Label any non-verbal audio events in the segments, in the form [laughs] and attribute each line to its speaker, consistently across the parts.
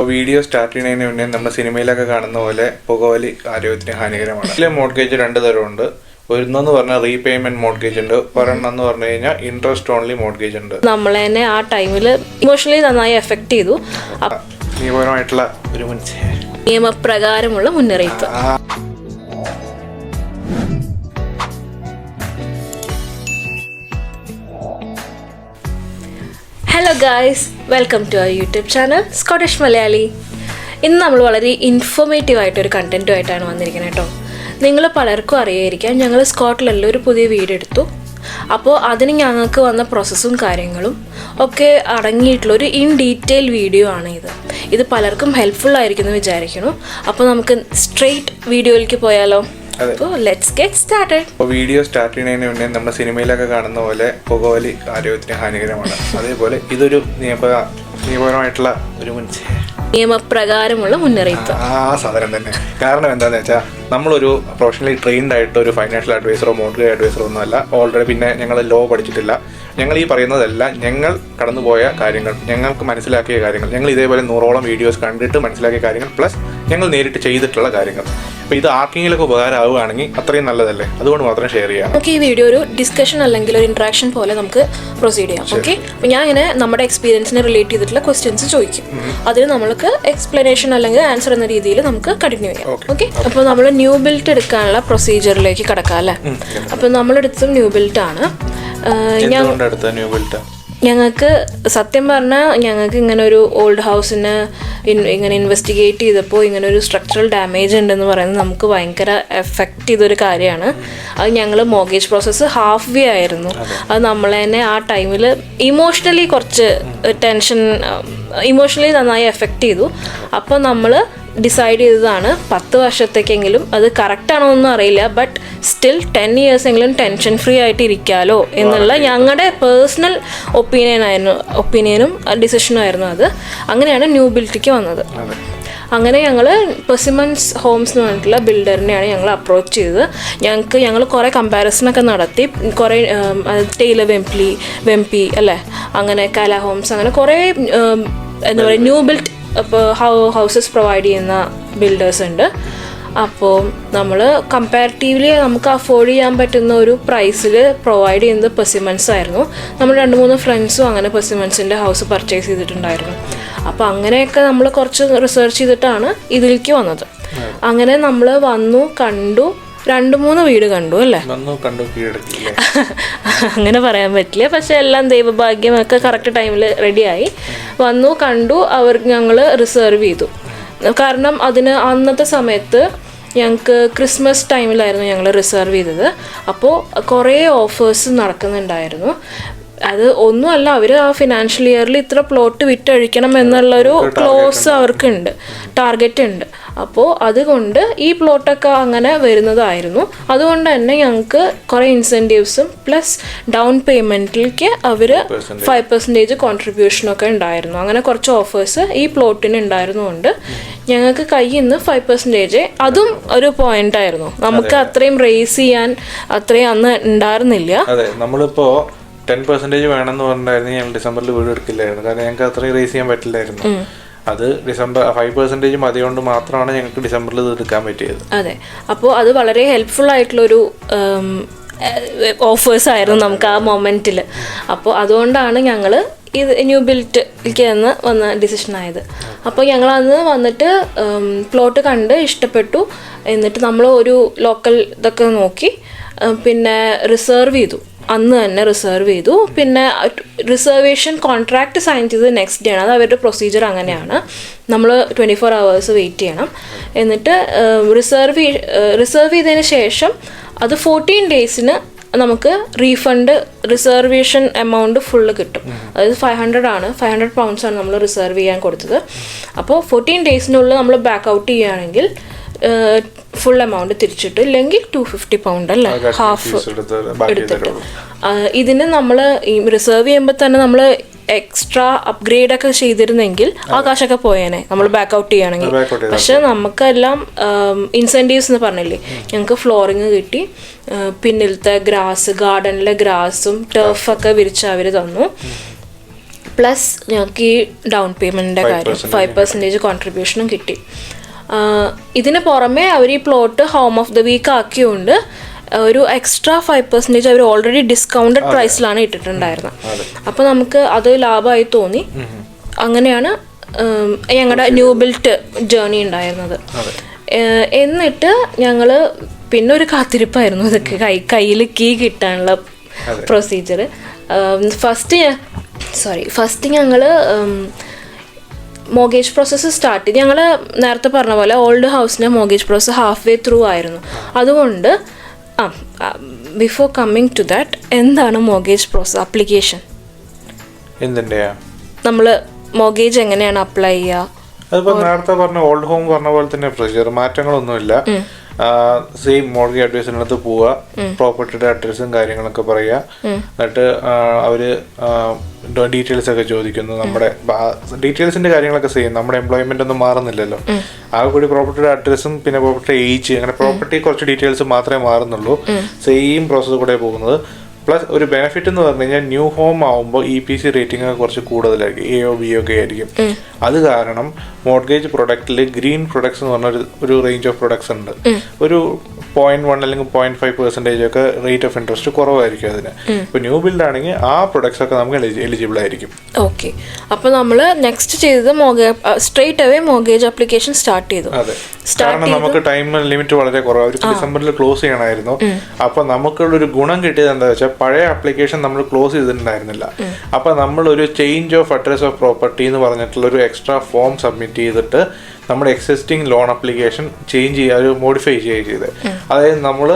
Speaker 1: അപ്പോൾ video start ചെയ്യുന്നതിന് മുന്നേ നമ്മൾ സിനിമയിലൊക്കെ കാണുന്ന പോലെ പുകവലി ആരോഗ്യത്തിന് ഹാനികരമാണ്. ഇതിലെ മോഡ്ഗേജ് രണ്ട് തരമുണ്ട് ഒരെണ്ണെന്ന് പറഞ്ഞാൽ റീപേയ്മെന്റ് മോഡ്ഗേജ് ഉണ്ട്. ഒരെണ്ണം എന്ന് പറഞ്ഞു കഴിഞ്ഞാൽ ഇൻട്രസ്റ്റ് ഓൺലി മോഡ്ഗേജ് ഉണ്ട്.
Speaker 2: നമ്മളെ തന്നെ ആ ടൈമിൽ ഇമോഷണലി നന്നായി എഫക്ട് ചെയ്തു.
Speaker 1: നിയമപരമായിട്ടുള്ള ഒരു മുൻസി
Speaker 2: നിയമപ്രകാരമുള്ള മുന്നറിയിപ്പ്. Hello guys welcome to our YouTube channel Scottish Malayali ഇന്ന് നമ്മൾ വളരെ ഇൻഫോർമേറ്റീവ് ആയിട്ടൊരു കണ്ടന്റുമായിട്ടാണ് വന്നിരിക്കുന്നത് കേട്ടോ. നിങ്ങൾ പലർക്കും അറിയായിരിക്കാം ഞങ്ങൾ സ്കോട്ട്ലൻഡിൽ ഒരു പുതിയ വീട് എടുത്തു. അപ്പോൾ അതിന് ഞങ്ങൾക്ക് വന്ന പ്രോസസ്സും കാര്യങ്ങളും ഒക്കെ അടങ്ങിയിട്ടുള്ള ഒരു ഇൻ ഡീറ്റെയിൽ വീഡിയോ ആണ് ഇത്. ഇത് പലർക്കും ഹെൽപ്ഫുൾ ആയിരിക്കുമെന്ന് വിചാരിക്കുന്നു. അപ്പോൾ നമുക്ക് സ്ട്രെയിറ്റ് വീഡിയോയിലേക്ക് പോയാലോ? അപ്പോൾ ലെറ്റ്സ് ഗെറ്റ് സ്റ്റാർട്ടഡ്
Speaker 1: അപ്പോൾ വീഡിയോ സ്റ്റാർട്ട് ചെയ്യുന്നതിന് മുന്നേ നമ്മുടെ സിനിമയിലൊക്കെ കാണുന്ന പോലെ പുകവലി ആരോഗ്യത്തിന് ഹാനികരമാണ്. അതേപോലെ ഇതൊരു നിയമ നിയമപരമായിട്ടുള്ള ഒരു
Speaker 2: നിയമപ്രകാരമുള്ള മുന്നറിയിപ്പ്.
Speaker 1: ആ സാധനം തന്നെ. കാരണം എന്താന്ന് വെച്ചാൽ നമ്മളൊരു പ്രൊഫഷണലി ട്രെയിൻഡ് ആയിട്ട് ഒരു ഫൈനാൻഷ്യൽ അഡ്വൈസറോ മോണിറ്ററി അഡ്വൈസറോ ഒന്നും അല്ല. ഓൾറെഡി പിന്നെ ഞങ്ങൾ ലോ പഠിച്ചിട്ടില്ല. ഞങ്ങൾ ഈ പറയുന്നതെല്ലാം ഞങ്ങൾ കടന്നുപോയ കാര്യങ്ങൾ ഞങ്ങൾക്ക് മനസ്സിലാക്കിയ കാര്യങ്ങൾ ഞങ്ങൾ ഇതേപോലെ നൂറോളം വീഡിയോസ് കണ്ടിട്ട് മനസ്സിലാക്കിയ കാര്യങ്ങൾ പ്ലസ് ഞങ്ങൾ നേരിട്ട് ചെയ്തിട്ടുള്ള കാര്യങ്ങൾ. അപ്പോൾ ഇത് ആർക്കെങ്കിലൊക്കെ ഉപകാരമാവുകയാണെങ്കിൽ അത്രയും നല്ലതല്ലേ? അതുകൊണ്ട് മാത്രം ഷെയർ ചെയ്യാം
Speaker 2: നമുക്ക് ഈ വീഡിയോ ഒരു ഡിസ്കഷൻ അല്ലെങ്കിൽ ഒരു ഇൻട്രാക്ഷൻ പോലെ നമുക്ക് പ്രൊസീഡ് ചെയ്യാം. ഓക്കെ അപ്പോൾ ഞാൻ ഇങ്ങനെ നമ്മുടെ എക്സ്പീരിയൻസിനെ റിലേറ്റ് ചെയ്തിട്ടുള്ള ക്വസ്റ്റ്യൻസ് ചോദിക്കും. അതിന് നമ്മൾക്ക് എക്സ്പ്ലനേഷൻ അല്ലെങ്കിൽ ആൻസർ എന്ന രീതിയിൽ നമുക്ക് കണ്ടിന്യൂ ചെയ്യാം. ഓക്കെ അപ്പോൾ നമ്മൾ ന്യൂ ബിൽറ്റ് എടുക്കാനുള്ള പ്രൊസീജിയറിലേക്ക് കടക്കാം അല്ലേ? അപ്പോൾ നമ്മളെടുത്തും ന്യൂ ബിൽറ്റ് ആണ്. ഞാൻ
Speaker 1: ന്യൂ ബിൽറ്റ്
Speaker 2: ഞങ്ങൾക്ക് സത്യം പറഞ്ഞാൽ ഞങ്ങൾക്ക് ഇങ്ങനെ ഒരു ഓൾഡ് ഹൗസിന് ഇങ്ങനെ ഇൻവെസ്റ്റിഗേറ്റ് ചെയ്തപ്പോൾ ഇങ്ങനെ ഒരു സ്ട്രക്ചറൽ ഡാമേജ് ഉണ്ടെന്ന് പറയുന്നത് നമുക്ക് ഭയങ്കര എഫക്റ്റ് ചെയ്തൊരു കാര്യമാണ്. അത് ഞങ്ങൾ മോഗേജ് പ്രോസസ്സ് ഹാഫ് വേ ആയിരുന്നു. അത്. നമ്മൾ തന്നെ ആ ടൈമിൽ ഇമോഷണലി കുറച്ച് ടെൻഷൻ ഇമോഷണലി നന്നായി എഫക്റ്റ് ചെയ്തു. അപ്പോൾ നമ്മൾ ഡിസൈഡ് ചെയ്തതാണ്. പത്ത് വർഷത്തേക്കെങ്കിലും അത് കറക്റ്റ് ആണോ ഒന്നും അറിയില്ല. ബട്ട് സ്റ്റിൽ ടെൻ ഇയേഴ്സ് എങ്കിലും ടെൻഷൻ ഫ്രീ ആയിട്ട് ഇരിക്കാലോ എന്നുള്ള ഞങ്ങളുടെ പേഴ്സണൽ ഒപ്പീനിയൻ ആയിരുന്നു ഒപ്പീനിയനും ഡിസിഷനും ആയിരുന്നു അത്. അങ്ങനെയാണ് ന്യൂ ബിൽറ്റിക്ക് വന്നത് അങ്ങനെ ഞങ്ങൾ പെസിമൻസ് ഹോംസ് എന്ന് പറഞ്ഞിട്ടുള്ള ബിൽഡറിനെയാണ് ഞങ്ങൾ അപ്രോച്ച് ചെയ്തത്. ഞങ്ങൾക്ക് ഞങ്ങൾ കുറേ കമ്പാരിസണൊക്കെ നടത്തി. കുറേ ടൈലർ വെംപ്ലി വെംപി അല്ലേ? അങ്ങനെ കല ഹോംസ് അങ്ങനെ കുറേ എന്താ പറയുക ന്യൂ ബിൽറ്റ് ഇപ്പോൾ ഹൗസസ് പ്രൊവൈഡ് ചെയ്യുന്ന ബിൽഡേഴ്സ് ഉണ്ട്. അപ്പോൾ നമ്മൾ കമ്പാരിറ്റീവ്ലി നമുക്ക് അഫോർഡ് ചെയ്യാൻ പറ്റുന്ന ഒരു പ്രൈസിൽ പ്രൊവൈഡ് ചെയ്യുന്നത് പെസിമൻസ് ആയിരുന്നു. നമ്മൾ രണ്ട് മൂന്ന് ഫ്രണ്ട്സും അങ്ങനെ പെസിമൻസിന്റെ ഹൗസ് പർച്ചേസ് ചെയ്തിട്ടുണ്ടായിരുന്നു. അപ്പോൾ അങ്ങനെയൊക്കെ നമ്മൾ കുറച്ച് റിസർച്ച് ചെയ്തിട്ടാണ് ഇതിലേക്ക് വന്നത്. അങ്ങനെ നമ്മൾ വന്നു കണ്ടു രണ്ട് മൂന്ന് വീട് കണ്ടു അല്ലേ?
Speaker 1: കണ്ടു [laughs]
Speaker 2: അങ്ങനെ പറയാൻ പറ്റില്ല. പക്ഷെ എല്ലാം ദൈവഭാഗ്യമൊക്കെ കറക്റ്റ് ടൈമിൽ റെഡിയായി വന്നു കണ്ടു അവർ ഞങ്ങൾ റിസർവ് ചെയ്തു. കാരണം അതിന് അന്നത്തെ സമയത്ത് ഞങ്ങൾക്ക് ക്രിസ്മസ് ടൈമിലായിരുന്നു ഞങ്ങൾ റിസർവ് ചെയ്തത്. അപ്പോൾ കുറേ ഓഫേഴ്സ് നടക്കുന്നുണ്ടായിരുന്നു. അത് ഒന്നുമല്ല അവർ ആ ഫിനാൻഷ്യൽ ഇയറിൽ ഇത്ര പ്ലോട്ട് വിറ്റഴിക്കണം എന്നുള്ളൊരു ക്ലോസ് അവർക്കുണ്ട് ടാർഗറ്റ് ഉണ്ട്. അപ്പോൾ അതുകൊണ്ട് ഈ പ്ലോട്ടൊക്കെ അങ്ങനെ വരുന്നതായിരുന്നു. അതുകൊണ്ട് തന്നെ ഞങ്ങൾക്ക് കുറേ ഇൻസെന്റീവ്സും പ്ലസ് ഡൗൺ പേയ്മെന്റിലേക്ക് അവർ ഫൈവ് പെർസെന്റേജ് കോൺട്രിബ്യൂഷനൊക്കെ ഉണ്ടായിരുന്നു. അങ്ങനെ കുറച്ച് ഓഫേഴ്സ് ഈ പ്ലോട്ടിന് ഉണ്ടായിരുന്നുകൊണ്ട് ഞങ്ങൾക്ക് കയ്യിൽ നിന്ന് ഫൈവ് പെർസെന്റേജ് അതും ഒരു പോയിന്റ് ആയിരുന്നു. നമുക്ക് അത്രയും റേസ് ചെയ്യാൻ അത്രയും അന്ന് ഉണ്ടായിരുന്നില്ല.
Speaker 1: അതെ നമ്മളിപ്പോ ടെൻ പെർസെന്റേജ് എന്ന് പറഞ്ഞിട്ടായിരുന്നു ഞങ്ങൾ ഡിസംബറിൽ വീട് എടുക്കില്ലായിരുന്നു. കാരണം ഞങ്ങൾക്ക് അത്രയും റേസ് ചെയ്യാൻ പറ്റില്ലായിരുന്നു. അത് ഡിസംബർ ഫൈവ് പെർസെന്റേജ് മതിയോണ്ട് മാത്രമാണ് ഞങ്ങൾക്ക് ഡിസംബറിൽ ഇത് എടുക്കാൻ പറ്റിയത്.
Speaker 2: അതെ. അപ്പോൾ അത് വളരെ ഹെൽപ്ഫുൾ ആയിട്ടുള്ളൊരു ഓഫേഴ്സ് ആയിരുന്നു നമുക്ക് ആ മൊമെന്റിൽ അപ്പോൾ അതുകൊണ്ടാണ് ഞങ്ങൾ ഇത് ന്യൂ ബിൽറ്റിലേക്ക് എന്ന് വന്ന ഡിസിഷൻ ആയത്. അപ്പോൾ ഞങ്ങൾ അന്ന് വന്നിട്ട് പ്ലോട്ട് കണ്ട് ഇഷ്ടപ്പെട്ടു. എന്നിട്ട് നമ്മൾ ഒരു ലോക്കൽ ഇതൊക്കെ നോക്കി പിന്നെ റിസർവ് ചെയ്തു. അന്ന് തന്നെ റിസർവ് ചെയ്തു. പിന്നെ റിസർവേഷൻ കോൺട്രാക്ട് സൈൻ ചെയ്തത് നെക്സ്റ്റ് ഡേ ആണ്. അത് അവരുടെ പ്രൊസീജിയർ അങ്ങനെയാണ്. നമ്മൾ ട്വന്റി ഫോർ അവേഴ്സ് വെയിറ്റ് ചെയ്യണം. എന്നിട്ട് റിസർവ് റിസർവ് ചെയ്തതിന് ശേഷം അത് ഫോർട്ടീൻ ഡേയ്സിന് നമുക്ക് റീഫണ്ട് റിസർവേഷൻ എമൗണ്ട് ഫുള്ള് കിട്ടും. അതായത് ഫൈവ് ഹൺഡ്രഡ് ആണ്. ഫൈവ് ഹൺഡ്രഡ് പൗണ്ട്സ് ആണ് നമ്മൾ റിസർവ് ചെയ്യാൻ കൊടുത്തത്. അപ്പോൾ ഫോർട്ടീൻ ഡേയ്സിനുള്ളിൽ നമ്മൾ ബാക്ക് ഔട്ട് ചെയ്യുകയാണെങ്കിൽ ഫുൾ എമൗണ്ട് തിരിച്ചിട്ട് ഇല്ലെങ്കിൽ ടു ഫിഫ്റ്റി പൗണ്ട് അല്ലേ? ഹാഫ് എടുത്തിട്ട്. ഇതിന് നമ്മൾ ഈ റിസർവ് ചെയ്യുമ്പോൾ തന്നെ നമ്മൾ എക്സ്ട്രാ അപ്ഗ്രേഡ് ഒക്കെ ചെയ്തിരുന്നെങ്കിൽ ആകാശൊക്കെ കാശൊക്കെ പോയേനെ. നമ്മൾ ബാക്ക് ഔട്ട് ചെയ്യുകയാണെങ്കിൽ.
Speaker 1: ചെയ്താൽ
Speaker 2: പക്ഷെ നമുക്കെല്ലാം ഇൻസെന്റീവ്സ് എന്ന് പറഞ്ഞില്ലേ? ഞങ്ങൾക്ക് ഫ്ലോറിങ് കിട്ടി. പിന്നിലത്തെ ഗ്രാസ് ഗാർഡനിലെ ഗ്രാസും ടർഫൊക്കെ വിരിച്ച് അവർ തന്നു. പ്ലസ് ഞങ്ങൾക്ക് ഈ ഡൗൺ പേയ്മെന്റിന്റെ കാര്യം ഫൈവ് പെർസെന്റേജ് കോൺട്രിബ്യൂഷനും കിട്ടി. ഇതിന് പുറമെ അവർ ഈ plot home of the week ആക്കിയുകൊണ്ട് ഒരു എക്സ്ട്രാ ഫൈവ് പെർസെന്റേജ് അവർ ഓൾറെഡി ഡിസ്കൗണ്ടഡ് പ്രൈസിലാണ് ഇട്ടിട്ടുണ്ടായിരുന്നത്. അപ്പോൾ നമുക്ക് അത് ലാഭമായി തോന്നി. അങ്ങനെയാണ് ഞങ്ങളുടെ ന്യൂ ബിൽറ്റ് ജേർണി ഉണ്ടായിരുന്നത്. എന്നിട്ട് ഞങ്ങൾ പിന്നെ ഒരു കാത്തിരിപ്പായിരുന്നു ഇതൊക്കെ കൈ കയ്യിൽ കീ കിട്ടാനുള്ള പ്രൊസീജിയർ ഫസ്റ്റ് സോറി ഫസ്റ്റ് ഞങ്ങൾ മോഗേജ് പ്രോസസ്സ് സ്റ്റാർട്ട് ചെയ്ത് ഞങ്ങൾ നേരത്തെ പറഞ്ഞ പോലെ ഓൾഡ് ഹൗസിന്റെ mortgage process half way through ആയിരുന്നു. അതുകൊണ്ട് ആ ബിഫോർ കമ്മിങ് ടു ദാറ്റ് എന്താണ് മോഗേജ് പ്രോസസ് ആപ്ലിക്കേഷൻ നമ്മൾ മോഗേജ് എങ്ങനെയാണ് അപ്ലൈ ചെയ്യുക
Speaker 1: അതിപ്പോ നേരത്തെ പറഞ്ഞ ഓൾഡ് ഹോം പറഞ്ഞ പോലെ തന്നെ പ്രൊസീജിയർ മാറ്റങ്ങളൊന്നുമില്ല. സെയിം മോർഗേജ് അഡ്വൈസിനടുത്ത് പോവുക പ്രോപ്പർട്ടിയുടെ അഡ്രസ്സും കാര്യങ്ങളൊക്കെ പറയുക എന്നിട്ട് അവർ ഡീറ്റെയിൽസ് ഒക്കെ ചോദിക്കുന്നു നമ്മുടെ ഡീറ്റെയിൽസിന്റെ കാര്യങ്ങളൊക്കെ സെയിം നമ്മുടെ എംപ്ലോയ്മെന്റ് ഒന്നും മാറുന്നില്ലല്ലോ. ആ കൂടി പ്രോപ്പർട്ടിയുടെ അഡ്രസ്സും പിന്നെ പ്രോപ്പർട്ടി ഏജ് അങ്ങനെ പ്രോപ്പർട്ടി കുറച്ച് ഡീറ്റെയിൽസ് മാത്രമേ മാറുന്നുള്ളൂ. സെയിം പ്രോസസ്സ് കൂടെ പോകുന്നത്. പ്ലസ് ഒരു ബെനിഫിറ്റ് എന്ന് പറഞ്ഞു കഴിഞ്ഞാൽ ന്യൂ ഹോം ആവുമ്പോൾ ഇ പി സി റേറ്റിംഗ് ഒക്കെ കുറച്ച് കൂടുതലായിരിക്കും. എ ഒ ബി ഒക്കെ ആയിരിക്കും. അത് കാരണം മോർഗേജ് പ്രൊഡക്റ്റിൽ ഗ്രീൻ പ്രൊഡക്ട്സ് എന്ന് പറഞ്ഞ ഒരു- റേഞ്ച് ഓഫ് പ്രൊഡക്ട്സ് ഉണ്ട്. ഒരു പോയിന്റ് വൺ അല്ലെങ്കിൽ പോയിന്റ് ഫൈവ് പെർസെന്റേജ് ഒക്കെ റേറ്റ് ഓഫ് ഇൻട്രസ്റ്റ് കുറവായിരിക്കും അതിന്. ഇപ്പൊ ന്യൂ ബിൽഡ് ആണെങ്കിൽ ആ പ്രൊഡക്ട്സ് ഒക്കെ നമുക്ക് എലിജിബിൾ ആയിരിക്കും.
Speaker 2: ഓക്കെ അപ്പോൾ നമ്മൾ നെക്സ്റ്റ് ചെയ്തത് straight away mortgage application start ചെയ്തു.
Speaker 1: അതെ. കാരണം നമുക്ക് ടൈം ലിമിറ്റ് വളരെ കുറവ്. അവർക്ക് ഡിസംബറിൽ ക്ലോസ് ചെയ്യണമായിരുന്നു. അപ്പൊ നമുക്കുള്ളൊരു ഗുണം കിട്ടിയത് എന്താ വെച്ചാൽ പഴയ ആപ്ലിക്കേഷൻ നമ്മൾ ക്ലോസ് ചെയ്തിട്ടുണ്ടായിരുന്നില്ല. അപ്പൊ നമ്മൾ ഒരു change of address of property എന്ന് പറഞ്ഞിട്ടുള്ള ഒരു എക്സ്ട്രാ ഫോം സബ്മിറ്റ് ചെയ്തിട്ട് നമ്മുടെ എക്സിസ്റ്റിംഗ് ലോൺ അപ്ലിക്കേഷൻ ചേഞ്ച് ചെയ്യുക ഒരു മോഡിഫൈ ചെയ്യുക ചെയ്ത്. അതായത് നമ്മൾ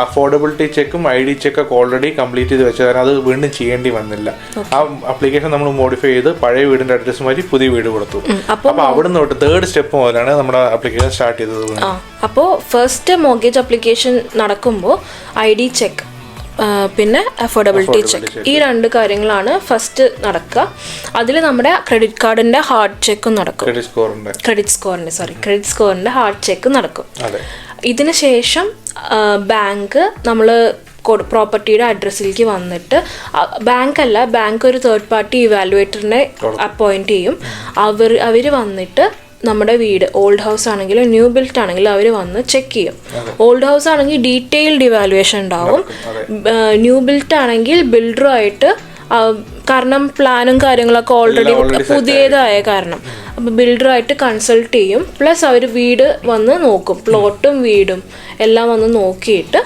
Speaker 1: അഫോർഡബിലിറ്റി ചെക്കും ഐ ഡി ചെക്കൊക്കെ ഓൾറെഡി കംപ്ലീറ്റ് ചെയ്ത് വെച്ചാൽ അത് വീണ്ടും ചെയ്യേണ്ടി വന്നില്ല. ആ അപ്ലിക്കേഷൻ നമ്മൾ മോഡിഫൈ ചെയ്ത് പഴയ വീടിന്റെ അഡ്രസ്സ് മാറ്റി പുതിയ വീട് കൊടുത്തു. അപ്പൊ അവിടുന്ന് തൊട്ട് തേർഡ് സ്റ്റെപ്പ് മുതലാണ് നമ്മുടെ അപ്ലിക്കേഷൻ സ്റ്റാർട്ട് ചെയ്തത്
Speaker 2: അപ്പോ അപ്പോൾ ഫസ്റ്റ് മോർഗേജ് അപ്ലിക്കേഷൻ നടക്കുമ്പോൾ ഐ ഡി ചെക്ക് പിന്നെ അഫോർഡബിലിറ്റി ചെക്ക് ഈ രണ്ട് കാര്യങ്ങളാണ് ഫസ്റ്റ് നടക്കുക. അതിൽ നമ്മുടെ ക്രെഡിറ്റ് കാർഡിന്റെ ഹാർഡ് ചെക്കും നടക്കും.
Speaker 1: ക്രെഡിറ്റ് സ്കോറിന്റെ
Speaker 2: സോറി ക്രെഡിറ്റ് സ്കോറിന്റെ ഹാർഡ് ചെക്ക് നടക്കും. ഇതിന് ശേഷം ബാങ്ക് നമ്മൾ പ്രോപ്പർട്ടിയുടെ അഡ്രസ്സിലേക്ക് വന്നിട്ട് ബാങ്ക് അല്ല ബാങ്ക് ഒരു തേർഡ് പാർട്ടി ഇവാലുവേറ്ററിനെ അപ്പോയിന്റ് ചെയ്യും. അവർ അവർ വന്നിട്ട് നമ്മുടെ വീട് ഓൾഡ് ഹൗസ് ആണെങ്കിലും ന്യൂ ബിൽറ്റ് ആണെങ്കിലും അവർ വന്ന് ചെക്ക് ചെയ്യും. ഓൾഡ് ഹൗസ് ആണെങ്കിൽ ഡീറ്റെയിൽഡ് ഇവാലുവേഷൻ ഉണ്ടാവും. ന്യൂ ബിൽറ്റ് ആണെങ്കിൽ ബിൽഡറുമായിട്ട് കാരണം പ്ലാനും കാര്യങ്ങളൊക്കെ ഓൾറെഡി പുതിയതായ കാരണം. അപ്പോൾ ബിൽഡറുമായിട്ട് കൺസൾട്ട് ചെയ്യും. പ്ലസ് അവർ വീട് വന്ന് നോക്കും. പ്ലോട്ടും വീടും എല്ലാം വന്ന് നോക്കിയിട്ട്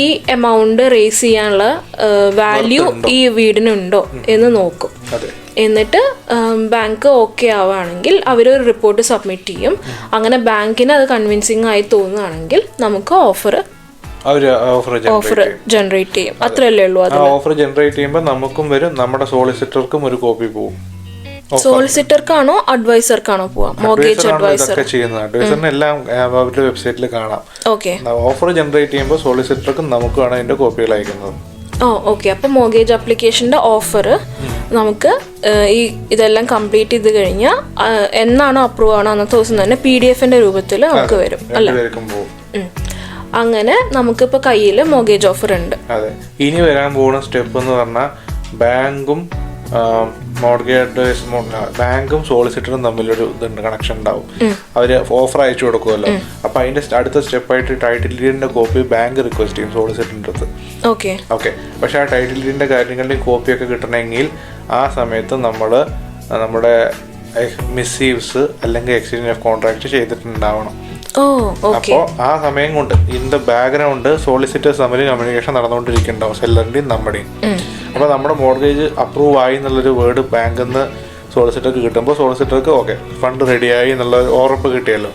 Speaker 2: ഈ എമൗണ്ട് റേസ് ചെയ്യാനുള്ള വാല്യൂ ഈ വീടിനുണ്ടോ എന്ന് നോക്കും. എന്നിട്ട് ബാങ്ക് ഓക്കെ ആവുകയാണെങ്കിൽ അവർ ഒരു റിപ്പോർട്ട് സബ്മിറ്റ് ചെയ്യും. അങ്ങനെ ബാങ്കിന് അത് കൺവിൻസിങ് ആയി തോന്നുകയാണെങ്കിൽ നമുക്ക് ഓഫർ
Speaker 1: ഓഫർ
Speaker 2: ജനറേറ്റ് ചെയ്യും. അത്രയല്ലേ ഉള്ളൂ
Speaker 1: ഓഫർ ജനറേറ്റ് ചെയ്യുമ്പോൾ നമുക്കും വരും. നമ്മുടെ സോളിസിറ്റർക്കും ഒരു കോപ്പി പോകും
Speaker 2: സോളിസിറ്റർക്കാണോ അഡ്വൈസർക്കാണോ പോവാം? മോർഗേജ് അഡ്വൈസർ
Speaker 1: ചെയ്യുന്നത്? അഡ്വൈസറിന് എല്ലാം അവരുടെ വെബ്സൈറ്റിൽ കാണാം.
Speaker 2: ഓക്കെ
Speaker 1: ഓഫർ ജനറേറ്റ് ചെയ്യുമ്പോൾ സോളിസിറ്റർക്കും നമുക്കാണ് അതിന്റെ കോപ്പികൾ അയക്കുന്നത്.
Speaker 2: ഓ ഓക്കെ അപ്പം മോർഗേജ് ആപ്ലിക്കേഷന്റെ ഓഫർ നമുക്ക് ഈ ഇതെല്ലാം കംപ്ലീറ്റ് ചെയ്ത് കഴിഞ്ഞാൽ എന്നാണോ അപ്രൂവ് ആണോ അന്നത്തെ ദിവസം തന്നെ പി ഡി എഫിന്റെ രൂപത്തിൽ നമുക്ക് വരും അല്ല. അങ്ങനെ നമുക്കിപ്പോൾ കയ്യിൽ മോർഗേജ് ഓഫർ ഉണ്ട്.
Speaker 1: അതെ. ഇനി വരാൻ പോകുന്ന സ്റ്റെപ്പ് എന്ന് പറഞ്ഞാൽ ബാങ്കും മോർഗേജ് അഡ്വൈസ് ബാങ്കും സോളിസിറ്ററും തമ്മിലൊരു ഇതുണ്ട് കണക്ഷൻ ഉണ്ടാവും. അവർ ഓഫർ അയച്ചു കൊടുക്കുമല്ലോ. അപ്പൊ അതിന്റെ അടുത്ത സ്റ്റെപ്പായിട്ട് ടൈറ്റിൽ ഡീഡിന്റെ കോപ്പി ബാങ്ക് റിക്വസ്റ്റ് ചെയ്യും സോളിസിറ്ററിന്റെ അടുത്ത്.
Speaker 2: ഓക്കെ.
Speaker 1: ഓക്കെ. പക്ഷെ ആ ഡീഡിന്റെ കോപ്പി കോപ്പിയൊക്കെ കിട്ടണമെങ്കിൽ ആ സമയത്ത് നമ്മൾ നമ്മുടെ മിസ്സീവ്സ് അല്ലെങ്കിൽ എക്സ്ചേഞ്ച് ഓഫ് കോൺട്രാക്ട് ചെയ്തിട്ടുണ്ടാവണം. അപ്പോൾ ആ സമയം കൊണ്ട് ഇൻ ദ ബാക്ക്ഗ്രൗണ്ട് സോളിസിറ്റേഴ്സ് തമ്മിൽ കമ്മ്യൂണിക്കേഷൻ നടന്നുകൊണ്ടിരിക്കുന്നുണ്ടാവും സെല്ലറിന്റെയും നമ്മുടെയും. അപ്പോൾ നമ്മുടെ മോർഗേജ് അപ്രൂവ് ആയി എന്നുള്ളൊരു വേർഡ് ബാങ്കിൽ നിന്ന് സോളിസിറ്റർക്ക് കിട്ടുമ്പോൾ സോളിസിറ്റർക്ക് ഓക്കെ ഫണ്ട് റെഡിയായി എന്നുള്ള ഉറപ്പ് കിട്ടിയല്ലോ.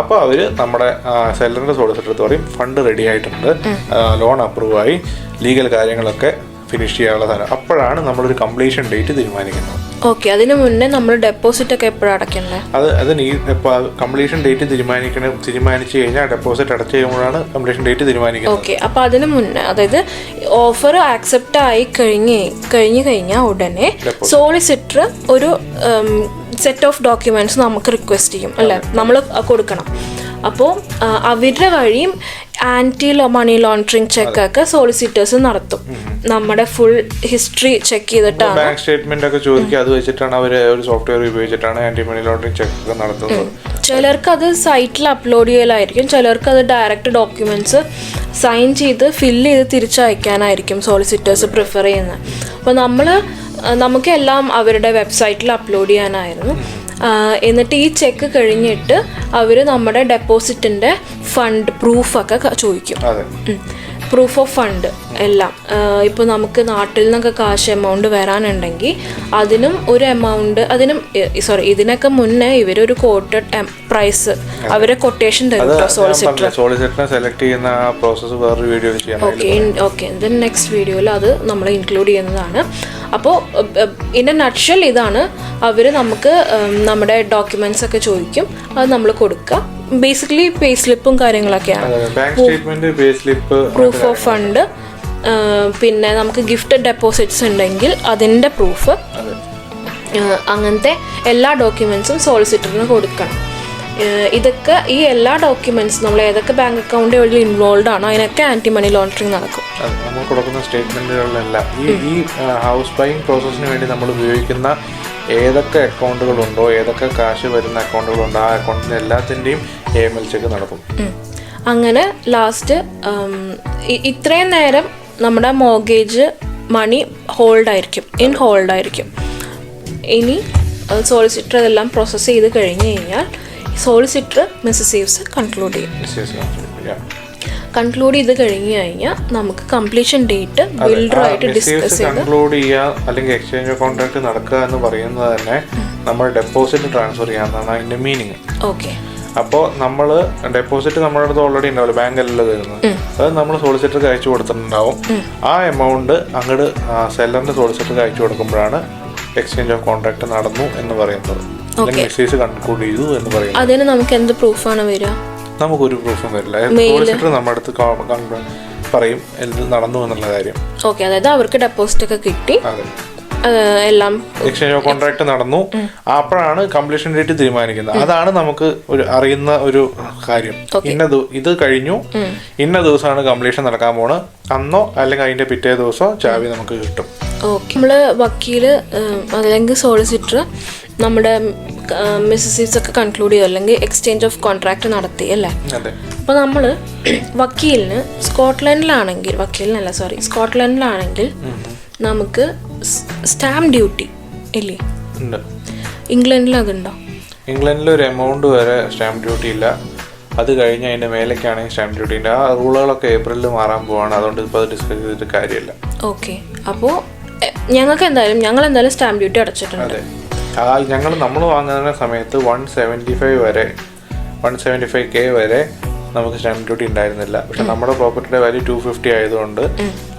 Speaker 1: അപ്പോൾ അവർ നമ്മുടെ സെല്ലറിന്റെ സോളിസിറ്റർ പറയും ഫണ്ട് റെഡി ആയിട്ടുണ്ട്. ലോൺ അപ്രൂവ് ആയി. ലീഗൽ കാര്യങ്ങളൊക്കെ ഫിനിഷ് ചെയ്യാനുള്ള സാധനം. അപ്പോഴാണ് നമ്മളൊരു കംപ്ലീഷൻ ഡേറ്റ് തീരുമാനിക്കുന്നത്.
Speaker 2: ഓക്കെ അതിനു മുന്നേ നമ്മൾ ഡെപ്പോസിറ്റ് ഒക്കെ എപ്പോഴും അടയ്ക്കണ്ടേ?
Speaker 1: അത് അത് നീ കംപ്ലീഷൻ ഡേറ്റ് തീരുമാനിക്കണം തീരുമാനിച്ചു കഴിഞ്ഞാൽ ഡെപ്പോസിറ്റ് അടച്ചു കഴിയുമ്പോഴാണ് കംപ്ലീഷൻ ഡേറ്റ് തീരുമാനിക്കുന്നത്.
Speaker 2: ഓക്കെ അപ്പോൾ അതിന് മുന്നേ അതായത് ഓഫർ ആക്സെപ്റ്റ് ആയി കഴിഞ്ഞ് കഴിഞ്ഞു കഴിഞ്ഞാൽ ഉടനെ സോളിസിറ്റർ ഒരു സെറ്റ് ഓഫ് ഡോക്യുമെന്റ്സ് നമുക്ക് റിക്വസ്റ്റ് ചെയ്യും അല്ലേ? നമ്മൾ കൊടുക്കണം. അപ്പോൾ അവരുടെ വഴിയും ആന്റി മണി ലോണ്ടറിങ് ചെക്കൊക്കെ സോളിസിറ്റേഴ്സ് നടത്തും. നമ്മുടെ ഫുൾ ഹിസ്റ്ററി ചെക്ക് ചെയ്തിട്ടാണ്.
Speaker 1: ബാങ്ക് സ്റ്റേറ്റ്മെന്റ് ഒക്കെ ചോദിക്കുക അത് വെച്ചിട്ടാണ് അവർ ഒരു സോഫ്റ്റ്വെയർ ഉപയോഗിച്ചിട്ടാണ് ആന്റി മണി ലോണ്ടറിങ് ചെക്ക് ഒക്കെ നടത്തുന്നത്.
Speaker 2: ചിലർക്ക് അത് സൈറ്റിൽ അപ്ലോഡ് ചെയ്യലായിരിക്കും. ചിലർക്ക് അത് ഡയറക്റ്റ് ഡോക്യുമെന്റ്സ് സൈൻ ചെയ്ത് ഫില്ല് ചെയ്ത് തിരിച്ചയക്കാനായിരിക്കും സോളിസിറ്റേഴ്സ് പ്രിഫർ ചെയ്യുന്നത്. അപ്പോൾ നമ്മൾ നമുക്കെല്ലാം അവരുടെ വെബ്സൈറ്റിൽ അപ്ലോഡ് ചെയ്യാനായിരുന്നു. എന്നിട്ട് ഈ ചെക്ക് കഴിഞ്ഞിട്ട് അവർ നമ്മുടെ ഡെപ്പോസിറ്റിന്റെ ഫണ്ട് പ്രൂഫൊക്കെ ചോദിക്കും. പ്രൂഫ് ഓഫ് ഫണ്ട് എല്ലാം. ഇപ്പോൾ നമുക്ക് നാട്ടിൽ നിന്നൊക്കെ കാശ് എമൗണ്ട് വരാനുണ്ടെങ്കിൽ അതിനും ഒരു എമൗണ്ട് അതിനും സോറി ഇതിനൊക്കെ മുന്നേ ഇവരൊരു കോട്ടഡ് പ്രൈസ് അവരെ കൊട്ടേഷൻ തരും കേട്ടോ സോളിസിറ്റർ
Speaker 1: സോളിസിറ്ററിനെ സെലക്ട് ചെയ്യുന്ന ആ പ്രോസസ്സ് വേറൊരു വീഡിയോ ചെയ്യാൻ
Speaker 2: ഓക്കെ ഓക്കെ ദെൻ നെക്സ്റ്റ് വീഡിയോയിൽ അത് നമ്മൾ ഇൻക്ലൂഡ് ചെയ്യുന്നതാണ്. അപ്പോൾ ഇൻ എ നട്ഷൽ ഇതാണ് അവർ നമുക്ക് നമ്മുടെ ഡോക്യുമെന്റ്സ് ഒക്കെ ചോദിക്കും. അത് നമ്മൾ കൊടുക്കുക. ബേസിക്കലി പേ സ്ലിപ്പും കാര്യങ്ങളൊക്കെയാണ്.
Speaker 1: Bank statement pay slip
Speaker 2: proof of fund പിന്നെ നമുക്ക് ഗിഫ്റ്റ് ഡെപ്പോസിറ്റ്സ് ഉണ്ടെങ്കിൽ അതിന്റെ പ്രൂഫ് അങ്ങനത്തെ എല്ലാ ഡോക്യുമെന്റ്സും സോളിസിറ്ററിന് കൊടുക്കണം. ഇതൊക്കെ ഈ എല്ലാ ഡോക്യുമെന്റ്സ് നമ്മൾ ഏതൊക്കെ ബാങ്ക് അക്കൗണ്ട് വഴി ഇൻവോൾവ് ആണോ അതിനൊക്കെ ആന്റി മണി ലോണ്ടറിങ് നടക്കും
Speaker 1: നമ്മൾ കൊടുക്കുന്ന സ്റ്റേറ്റ്മെന്റുകളിലെല്ലാം ഈ ഈ ഹൗസ് ബൈങ് പ്രോസസ്സിന് വേണ്ടി നമ്മൾ ഉപയോഗിക്കുന്ന ഏതൊക്കെ അക്കൗണ്ടുകളുണ്ടോ ഏതൊക്കെ കാശ് വരുന്ന അക്കൗണ്ടുകളുണ്ടോ ആ അക്കൗണ്ടിന് എല്ലാത്തിന്റെയും എ എം എൽ ചെക്ക്
Speaker 2: അങ്ങനെ ലാസ്റ്റ് ഇത്രയും നേരം നമ്മുടെ മോഗേജ് മണി ഹോൾഡ് ആയിരിക്കും ഇൻ ഹോൾഡ് ആയിരിക്കും. ഇനി സോളിസിറ്റർ അതെല്ലാം പ്രോസസ്സ് ചെയ്ത് കഴിഞ്ഞ് കഴിഞ്ഞാൽ സോളിസിറ്റർ മിസ്സീവ്സ് കൺക്ലൂഡ് ചെയ്യും. കൺക്ലൂഡ് ചെയ്ത് കഴിഞ്ഞ് കഴിഞ്ഞാൽ നമുക്ക് കംപ്ലീഷൻ ഡേറ്റ് ബിൽഡറുമായിട്ട് ഡിസ്കസ് ചെയ്ത്
Speaker 1: കൺക്ലൂഡ് ചെയ്യുക അല്ലെങ്കിൽ എക്സ്ചേഞ്ച് ഓഫ് കോൺട്രാക്ട് നടക്കുക എന്ന് പറയുന്നത് തന്നെ നമ്മൾ ഡെപ്പോസിറ്റ് ട്രാൻസ്ഫർ ചെയ്യാന്നാണ് അതിന്റെ മീനിങ്
Speaker 2: ഓക്കെ
Speaker 1: അപ്പോൾ നമ്മൾ ഡെപ്പോസിറ്റ് നമ്മുടെ അടുത്ത് ഓൾറെഡി ഉണ്ടാവില്ല? ബാങ്കല്ലല്ലോ തരുന്നത് അത് നമ്മൾ സോളിസിറ്റർക്ക് അയച്ചു കൊടുത്തിട്ടുണ്ടാവും. ആ എമൗണ്ട് അങ്ങോട്ട് സെല്ലറിന്റെ സോളിസിറ്റർക്ക് അയച്ചു കൊടുക്കുമ്പോഴാണ് എക്സ്ചേഞ്ച് ഓഫ് കോൺട്രാക്ട് നടന്നു എന്ന് പറയുന്നത്. മെസ്സേജ് കൺക്ലൂഡ് ചെയ്തു എന്ന് പറയുന്നത്.
Speaker 2: അതിന് നമുക്ക് എന്ത് പ്രൂഫാണ് വരിക?
Speaker 1: നമുക്കൊരു പ്രൂഫും വരില്ല. സോളിസിറ്റർ നമ്മുടെ അടുത്ത് പറയും എന്ത് നടന്നു എന്നുള്ള കാര്യം.
Speaker 2: ഓക്കെ അതായത് അവർക്ക് ഡെപ്പോസിറ്റ് ഒക്കെ കിട്ടി. എല്ലാം
Speaker 1: എക്സ്ചേഞ്ച് ഓഫ് കോൺട്രാക്ട് നടന്നു. അപ്പോഴാണ് കംപ്ലീഷൻ ഡേറ്റ് തീരുമാനിക്കുന്നത്. അതാണ് നമുക്ക് ഒരു അറിയുന്ന ഒരു കാര്യം. ഇന്ന ഇത് കഴിഞ്ഞു. ഇന്ന ദിവസമാണ് കംപ്ലീഷൻ നടക്കാൻ പോണ്. അന്നോ അല്ലെങ്കിൽ അതിന്റെ പിറ്റേ ദിവസോ ചാവി നമുക്ക് കിട്ടും.
Speaker 2: ഓക്കെ. നമ്മൾ വക്കീൽ അല്ലെങ്കിൽ സോളിസിറ്റർ നമ്മുടെ മിസ്സസീവ്സ് ഒക്കെ കൺക്ലൂഡ് ചെയ്തു അല്ലെങ്കിൽ എക്സ്ചേഞ്ച് ഓഫ് കോൺട്രാക്ട് നടത്തി അല്ലേ? അപ്പോൾ നമ്മൾ വക്കീലിന് സ്കോട്ട്ലൻഡിലാണെങ്കിൽ വക്കീലിനല്ല സോറി സ്കോട്ട്ലൻഡിലാണെങ്കിൽ നമുക്ക് സ്റ്റാമ്പ് ഡ്യൂട്ടി ഇല്ലേ?
Speaker 1: ഇംഗ്ലണ്ടിലൊക്കെ
Speaker 2: ഇംഗ്ലണ്ടിൽ അതുണ്ടോ
Speaker 1: ഇംഗ്ലണ്ടിൽ ഒരു എമൗണ്ട് വരെ സ്റ്റാമ്പ് ഡ്യൂട്ടി ഇല്ല. അത് കഴിഞ്ഞ് അതിന്റെ മേലേക്കാണെങ്കിൽ സ്റ്റാമ്പ് ഡ്യൂട്ടി ഉണ്ട് ആ റൂളുകളൊക്കെ ഏപ്രിലിൽ മാറാൻ പോവാണ്. അതുകൊണ്ട് ഇപ്പോൾ അത് ഡിസ്കസ് ചെയ്തിട്ട് കാര്യമില്ല.
Speaker 2: ഓക്കെ. അപ്പോൾ ഞങ്ങൾക്ക് എന്തായാലും ഞങ്ങൾ എന്തായാലും സ്റ്റാമ്പ് ഡ്യൂട്ടി അടച്ചിട്ടുണ്ട്.
Speaker 1: അതെ. ആ ഞങ്ങൾ നമ്മൾ വാങ്ങുന്ന സമയത്ത് വൺ സെവന്റി ഫൈവ് വരെ വൺ സെവന്റി ഫൈവ് കെ വരെ നമുക്ക് സ്റ്റാമ്പ് ഡ്യൂട്ടി ഉണ്ടായിരുന്നില്ല. പക്ഷെ നമ്മുടെ പ്രോപ്പർട്ടിയുടെ വാല്യൂ ടു ഫിഫ്റ്റി ആയതുകൊണ്ട്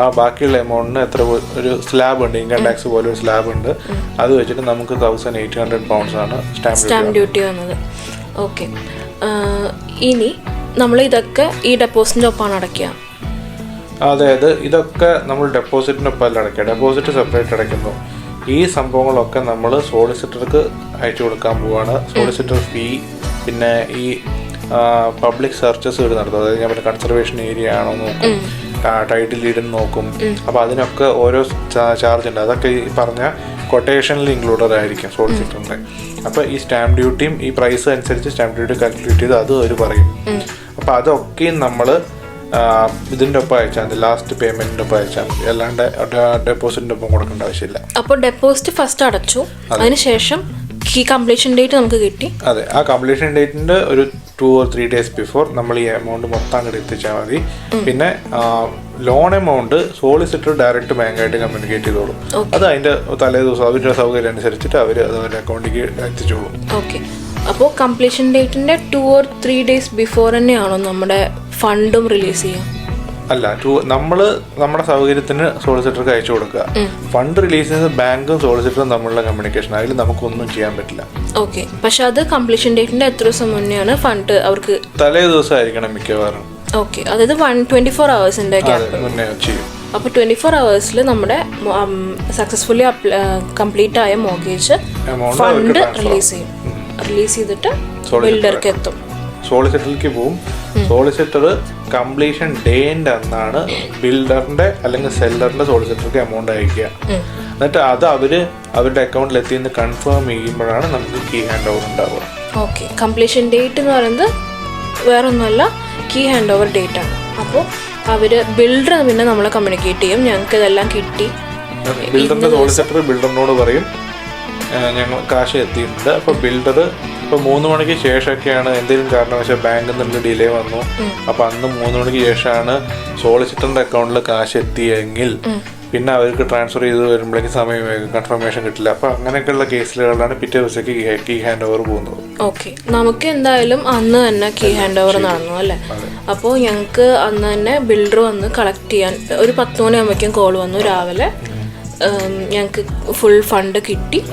Speaker 1: ആ ബാക്കിയുള്ള എമൗണ്ടിന് എത്ര പോ- ഒരു സ്ലാബ് ഉണ്ട് ഇൻകം ടാക്സ് പോലെ ഒരു സ്ലാബ് ഉണ്ട്. അത് വെച്ചിട്ട് നമുക്ക് തൗസൻഡ് എയ്റ്റ് ഹൺഡ്രഡ് പൗണ്ട്സ് ആണ് സ്റ്റാമ്പ് ഡ്യൂട്ടി
Speaker 2: സ്റ്റാമ്പ് ഡ്യൂട്ടി വന്നത്. ഓക്കെ ഇനി നമ്മൾ ഇതൊക്കെ ഈ ഡെപ്പോസിറ്റിന്റെ ഒപ്പമാണ് അടയ്ക്കുക.
Speaker 1: അതായത് ഇതൊക്കെ നമ്മൾ ഡെപ്പോസിറ്റിനൊപ്പം അല്ല അടയ്ക്കുക. ഡെപ്പോസിറ്റ് സെപ്പറേറ്റ് അടയ്ക്കുന്നു ഈ സംഭവങ്ങളൊക്കെ നമ്മൾ സോളിസിറ്റർക്ക് അയച്ചു കൊടുക്കാൻ പോവാണ്. സോളിസിറ്റർ ഫീ പിന്നെ ഈ പബ്ലിക് സെർച്ചസ് ഇവിടെ നടത്തും. അതായത് ഞാൻ കൺസർവേഷൻ ഏരിയ ആണോ നോക്കും. ടൈറ്റിൽ ഡീഡ് നോക്കും. അപ്പോൾ അതിനൊക്കെ ഓരോ ചാർജ് ഉണ്ട്. അതൊക്കെ ഈ പറഞ്ഞ കൊട്ടേഷനിൽ ഇൻക്ലൂഡഡ് ആയിരിക്കും സോളിസിറ്ററിന്റെ അപ്പോൾ ഈ സ്റ്റാമ്പ് ഡ്യൂട്ടിയും ഈ പ്രൈസ് അനുസരിച്ച് സ്റ്റാമ്പ് ഡ്യൂട്ടി കാൽക്കുലേറ്റ് ചെയ്ത് അത് അവർ പറയും. അപ്പോൾ അതൊക്കെയും നമ്മൾ ഇതിന്റെ ഒപ്പം അയച്ചാൽ മതി. ലാസ്റ്റ് പേയ്മെന്റിന്റെ ഒപ്പം അയച്ചാൽ മതി. അല്ലാണ്ട് ഡെപ്പോസിറ്റിന്റെ ഒപ്പം കൊടുക്കേണ്ട ആവശ്യമില്ല.
Speaker 2: അപ്പോൾ ഡെപ്പോസിറ്റ് ഫസ്റ്റ് അടച്ചു. അതിനുശേഷം ഈ കംപ്ലീഷൻ ഡേറ്റ് നമുക്ക് കിട്ടി.
Speaker 1: അതെ. ആ കംപ്ലീഷൻ ഡേറ്റിന്റെ ഒരു two or three days before നമ്മൾ ഈ എമൗണ്ട് മൊത്തം അങ്ങോട്ട് എത്തിച്ചാൽ മതി. പിന്നെ ലോൺ എമൗണ്ട് സോളിസിറ്റർ ഡയറക്റ്റ് ബാങ്കായിട്ട് കമ്മ്യൂണിക്കേറ്റ് ചെയ്തോളും. അത് അതിന്റെ തലേ ദിവസം അവരുടെ സൗകര്യം അനുസരിച്ചിട്ട് അവർ അത് അവരുടെ അക്കൗണ്ടിലേക്ക് എത്തിച്ചോളും
Speaker 2: ഓക്കെ അപ്പോൾ completion ഡേറ്റിന്റെ two or three days before തന്നെയാണോ നമ്മുടെ ഫണ്ടും റിലീസ് ചെയ്യാം.
Speaker 1: അല്ല ടു നമ്മൾ നമ്മുടെ സൗകര്യത്തിന് സോളിസിറ്റർക്ക് അയച്ചു കൊടുക്കുക. ഫണ്ട് റിലീസ് ചെയ്യുന്നത് ബാങ്കും സോളിസിറ്ററും തമ്മിലുള്ള കമ്മ്യൂണിക്കേഷൻ അതിൽ നമുക്കൊന്നും ചെയ്യാൻ പറ്റില്ല.
Speaker 2: ഓക്കെ. പക്ഷെ അത് കംപ്ലീഷൻ ഡേറ്റിന്റെ എത്ര ദിവസം മുന്നെയാണ് ഫണ്ട് അവർക്ക്
Speaker 1: തലേ ദിവസം ആയിരിക്കണം മിക്കവാറും.
Speaker 2: ഓക്കെ. അതായത് വൺ ട്വന്റി ഫോർ
Speaker 1: അവേഴ്സിന്റെ അപ്പൊ
Speaker 2: അപ്പോൾ ട്വന്റി ഫോർ അവേഴ്സിൽ നമ്മുടെ സക്സസ്ഫുള്ളി കംപ്ലീറ്റ് ആയ മോഗേജ് ഫണ്ട് റിലീസ് ചെയ്യും. റിലീസ് ചെയ്തിട്ട് ബിൽഡർക്ക് എത്തും.
Speaker 1: സോളിസിറ്ററിലേക്ക് പോവും. സോളിസിറ്റർ കംപ്ലീഷൻ ഡേന്റെ അന്നാണ് ബിൽഡറിന്റെ അല്ലെങ്കിൽ സെല്ലറിന്റെ സോളിസിറ്റർക്ക് എമൗണ്ട് അയക്കുക. എന്നിട്ട് അത് അവർ അവരുടെ അക്കൗണ്ടിൽ എത്തിയെന്ന് കൺഫേം ചെയ്യുമ്പോഴാണ് നമുക്ക് കീ ഹാൻഡ് ഓവർ ഉണ്ടാവുക.
Speaker 2: ഓക്കെ കംപ്ലീഷൻ ഡേറ്റ് എന്ന് പറയുന്നത് വേറൊന്നുമല്ല കീ ഹാൻഡ് ഓവർ ഡേറ്റ് ആണ്. അപ്പോൾ അവർ ബിൽഡർ പിന്നെ നമ്മളെ കമ്മ്യൂണിക്കേറ്റ് ചെയ്യും. ഞങ്ങൾക്ക് ഇതെല്ലാം കിട്ടി.
Speaker 1: ബിൽഡറിന്റെ സോളിസിറ്റർ ബിൽഡറിനോട് പറയും ഞങ്ങൾ കാശ് എത്തിയിട്ടുണ്ട്. അപ്പോൾ ബിൽഡർ ഇപ്പൊ മൂന്ന് മണിക്ക് ശേഷമൊക്കെയാണ് എന്തെങ്കിലും കാരണവശാൽ ബാങ്കിൽ നിന്ന് ഡിലേ വന്നു. അപ്പൊ അന്ന് മൂന്ന് മണിക്ക് ശേഷമാണ് സോളിസിറ്ററിന്റെ അക്കൗണ്ടിൽ കാശ് എത്തിയെങ്കിൽ പിന്നെ അവർക്ക് ട്രാൻസ്ഫർ ചെയ്ത് വരുമ്പോഴേക്കും സമയം കൺഫർമേഷൻ കിട്ടില്ല. അപ്പൊ അങ്ങനെയൊക്കെയുള്ള കേസുകളിലാണ് പിറ്റേ ദിവസത്തേക്ക് കീ ഹാൻഡ് ഓവർ പോകുന്നത്.
Speaker 2: ഓക്കെ നമുക്ക് എന്തായാലും അന്ന് തന്നെ കീ ഹാൻഡ് ഓവർ നടന്നു അല്ലേ? അപ്പോൾ ഞങ്ങൾക്ക് അന്ന് തന്നെ ബിൽഡർ വന്ന് കളക്ട് ചെയ്യാൻ ഒരു പത്ത് മണിയാകുമ്പോഴേക്കും കോൾ വന്നു രാവിലെ. ഞങ്ങൾക്ക് ഫുൾ ഫണ്ട് കിട്ടി.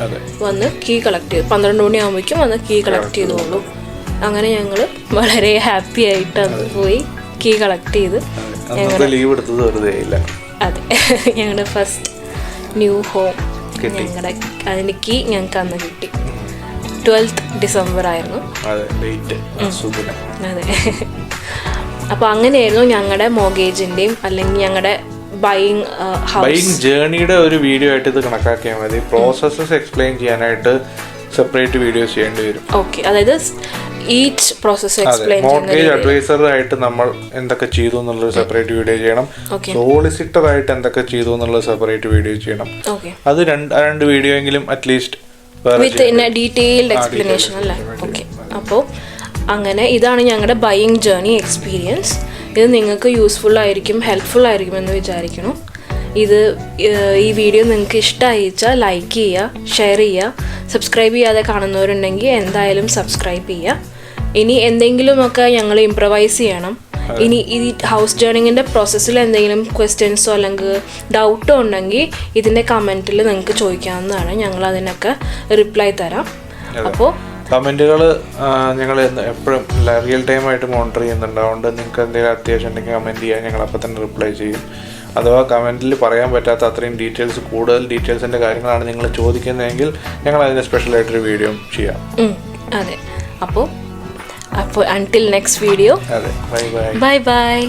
Speaker 2: വന്ന് കീ കളക്ട് ചെയ്തു. പന്ത്രണ്ട് മണിയാകുമ്പോഴേക്കും വന്ന് കീ കളക്ട് ചെയ്തോളൂ. അങ്ങനെ ഞങ്ങൾ വളരെ ഹാപ്പി ആയിട്ട് അന്ന് പോയി കീ കളക്ട് ചെയ്ത്.
Speaker 1: ഞങ്ങളുടെ ലീവ് എടുത്തത് വെറുതെ ഇല്ല
Speaker 2: അതെ. ഞങ്ങളുടെ ഫസ്റ്റ് ന്യൂ ഹോം. ഞങ്ങളുടെ അതിന് കീ ഞങ്ങൾക്ക് അന്ന് കിട്ടി. ട്വൽത്ത് ഡിസംബർ ആയിരുന്നു.
Speaker 1: അതെ [laughs]
Speaker 2: അപ്പോൾ അങ്ങനെയായിരുന്നു ഞങ്ങളുടെ മോഗേജിന്റെയും അല്ലെങ്കിൽ ഞങ്ങളുടെ ബൈയിങ്
Speaker 1: ബൈങ് ജേണിയുടെ ഒരു വീഡിയോ ആയിട്ട് ഇത് കണക്കാക്കിയാൽ മതി. പ്രോസസ്സസ് എക്സ്പ്ലെയിൻ ചെയ്യാനായിട്ട് സെപ്പറേറ്റ് വീഡിയോസ് ചെയ്യേണ്ടി വരും.
Speaker 2: ഓക്കെ അതായത് each
Speaker 1: process
Speaker 2: explain
Speaker 1: mortgage adviser ആയിട്ട് നമ്മൾ എന്തൊക്കെ ചെയ്തു എന്നുള്ളത് സെപ്പറേറ്റ് വീഡിയോ ചെയ്യണം. സോളിസിറ്റർ ആയിട്ട് എന്തൊക്കെ ചെയ്തു എന്നുള്ളത് സെപ്പറേറ്റ് വീഡിയോ ചെയ്യണം. അത് രണ്ട് രണ്ട് വീഡിയോ എങ്കിലും at least
Speaker 2: with detailed explanation അല്ലേ? ഓക്കെ അപ്പോൾ അങ്ങനെ ഇതാണ് ഞങ്ങളുടെ ബൈയിങ് ജേർണി എക്സ്പീരിയൻസ് ഇത് നിങ്ങൾക്ക് യൂസ്ഫുൾ ആയിരിക്കും ഹെൽപ്ഫുൾ ആയിരിക്കും എന്ന് വിചാരിക്കുന്നു. ഇത് ഈ വീഡിയോ നിങ്ങൾക്ക് ഇഷ്ടമായിച്ചാൽ ലൈക്ക് ചെയ്യുക ഷെയർ ചെയ്യുക സബ്സ്ക്രൈബ് ചെയ്യാതെ കാണുന്നവരുണ്ടെങ്കിൽ എന്തായാലും സബ്സ്ക്രൈബ് ചെയ്യുക ഇനി എന്തെങ്കിലുമൊക്കെ ഞങ്ങൾ ഇമ്പ്രവൈസ് ചെയ്യണം. ഇനി ഈ ഹൗസ് ജേണിങ്ങിന്റെ പ്രോസസ്സിൽ എന്തെങ്കിലും ക്വസ്റ്റ്യൻസോ അല്ലെങ്കിൽ ഡൗട്ടോ ഉണ്ടെങ്കിൽ ഇതിന്റെ കമന്റിൽ നിങ്ങൾക്ക് ചോദിക്കാവുന്നതാണ്. ഞങ്ങൾ അതിനൊക്കെ റിപ്ലൈ തരാം. അപ്പോൾ
Speaker 1: കമന്റുകൾ ഞങ്ങൾ എപ്പോഴും റിയൽ ടൈം ആയിട്ട് മോണിറ്റർ ചെയ്യുന്നുണ്ട്. അതുകൊണ്ട് നിങ്ങൾക്ക് എന്തെങ്കിലും അത്യാവശ്യം ഉണ്ടെങ്കിൽ കമന്റ് ചെയ്യാൻ ഞങ്ങൾ അപ്പം തന്നെ റിപ്ലൈ ചെയ്യും. അഥവാ കമന്റിൽ പറയാൻ പറ്റാത്ത അത്രയും ഡീറ്റെയിൽസ് കൂടുതൽ ഡീറ്റെയിൽസിന്റെ കാര്യങ്ങളാണ് നിങ്ങൾ ചോദിക്കുന്നതെങ്കിൽ ഞങ്ങൾ അതിന് സ്പെഷ്യലായിട്ടൊരു വീഡിയോ ചെയ്യാം.
Speaker 2: അതെ. അപ്പോൾ അപ്പോൾ അൺടിൽ നെക്സ്റ്റ് വീഡിയോ
Speaker 1: അതെ ബൈ ബൈ
Speaker 2: ബൈ ബൈ